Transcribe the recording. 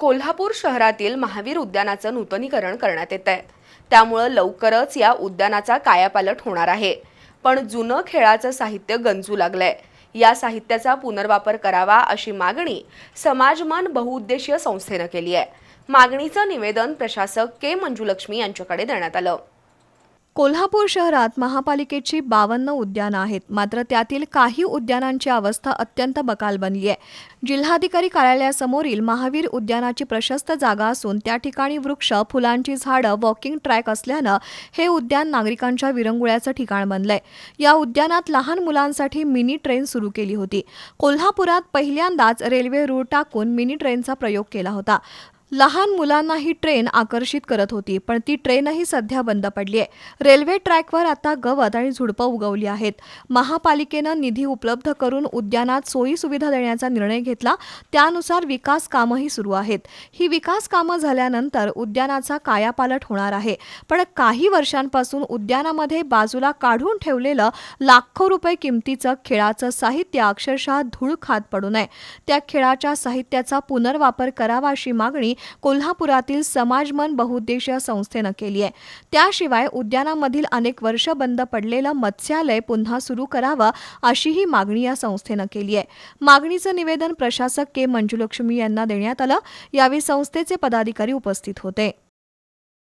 कोल्हापूर शहरातील महावीर उद्यानाचं नूतनीकरण करण्यात येत आहे त्यामुळं लवकरच या उद्यानाचा कायापालट होणार आहे. पण जुनं खेळाचं साहित्य गंजू लागलंय. या साहित्याचा पुनर्वापर करावा अशी मागणी समाजमन बहुउद्देशीय संस्थेनं केली आहे मागणीचं निवेदन प्रशासक के मंजुलक्ष्मी यांच्याकडे देण्यात आलं. कोल्हापूर शहरात महापालिकेची बावन्न उद्यानं आहेत. मात्र त्यातील काही उद्यानांची अवस्था अत्यंत बकाल बनली आहे. जिल्हाधिकारी कार्यालयासमोरील महावीर उद्यानाची प्रशस्त जागा असून त्या ठिकाणी वृक्ष फुलांची झाडं वॉकिंग ट्रॅक असल्यानं हे उद्यान नागरिकांच्या विरंगुळ्याचं ठिकाण बनलंय. या उद्यानात लहान मुलांसाठी मिनी ट्रेन सुरू केली होती. कोल्हापुरात पहिल्यांदाच रेल्वे रूळ टाकून मिनी ट्रेनचा प्रयोग केला होता. लहान मुलांना ही ट्रेन आकर्षित करत होती पण ती ट्रेनही सध्या बंद पडली आहे रेल्वे ट्रॅकवर आता गवत आणि झुडपं उगवली आहेत. महापालिकेनं निधी उपलब्ध करून उद्यानात सोयी सुविधा देण्याचा निर्णय घेतला. त्यानुसार विकास कामंही सुरू आहेत. ही विकास कामं झाल्यानंतर उद्यानाचा कायापालट होणार आहे. पण काही वर्षांपासून उद्यानामध्ये बाजूला काढून ठेवलेलं लाखो रुपये किमतीचं खेळाचं साहित्य अक्षरशः धूळ खात पडू नये. त्या खेळाच्या साहित्याचा पुनर्वापर करावा अशी मागणी कोल्हापुरातील समाजमन बहुउद्देशीय संस्थेनं केली आहे. त्याशिवाय उद्यानामधील अनेक वर्ष बंद पडलेलं मत्स्यालय पुन्हा सुरू करावं अशीही मागणी या संस्थेनं केली आहे. मागणीचं निवेदन प्रशासक के मंजुलक्ष्मी यांना देण्यात आलं. यावेळी संस्थेचे पदाधिकारी उपस्थित होते.